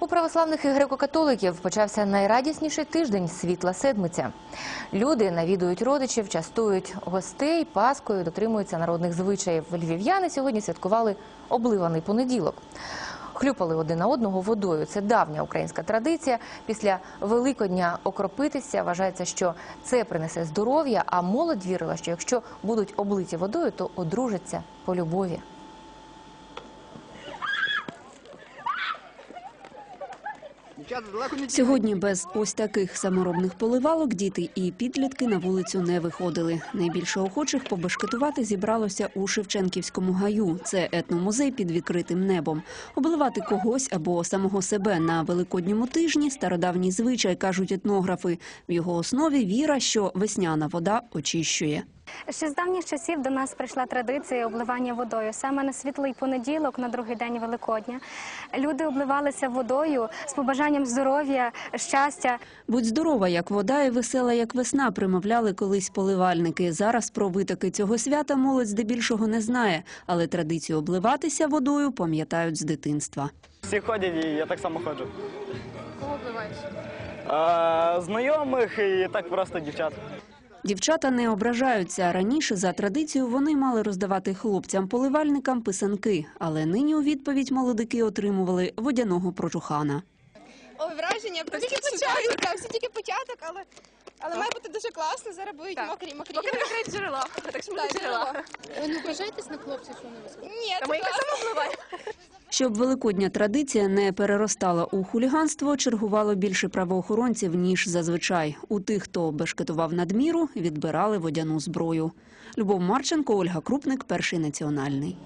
У православних і греко-католиків почався найрадісніший тиждень світла седмиця. Люди навідують родичів, частують гостей, паскою, дотримуються народних звичаїв. Львів'яни сьогодні святкували обливаний понеділок. Хлюпали один на одного водою. Це давня українська традиція. Після Великодня окропитися вважається, що це принесе здоров'я. А молодь вірила, що якщо будуть облиті водою, то одружаться по любові. Сьогодні без ось таких саморобних поливалок діти і підлітки на вулицю не виходили. Найбільше охочих побешкетувати зібралося у Шевченківському гаю. Це етномузей під відкритим небом. Обливати когось або самого себе на великодньому тижні стародавній звичай, кажуть етнографи. В його основі віра, що весняна вода очищує. Ще з давніх часів до нас прийшла традиція обливання водою. Саме на світлий понеділок, на другий день Великодня, люди обливалися водою з побажанням здоров'я, щастя. Будь здорова, як вода, і весела, як весна, примовляли колись поливальники. Зараз про витоки цього свята молодь здебільшого не знає, але традицію обливатися водою пам'ятають з дитинства. Всі ходять, і я так само ходжу. Кого вбиваєш? А, знайомих і так просто дівчат. Дівчата не ображаються. Раніше за традицією вони мали роздавати хлопцям-поливальникам писанки, але нині у відповідь молодики отримували водяного прожухана. Ой, враження, це тільки початок, так, це тільки початок, але, але має бути дуже класно, зараз будуть мокрі, мокрі. Поки не так що буде джерело. Ви не ображаєтесь на хлопців, що вони вас Ні, це класно. Щоб великодня традиція не переростала у хуліганство, чергувало більше правоохоронців ніж зазвичай. У тих, хто бешкетував надміру, відбирали водяну зброю. Любов Марченко, Ольга Крупник, перший національний.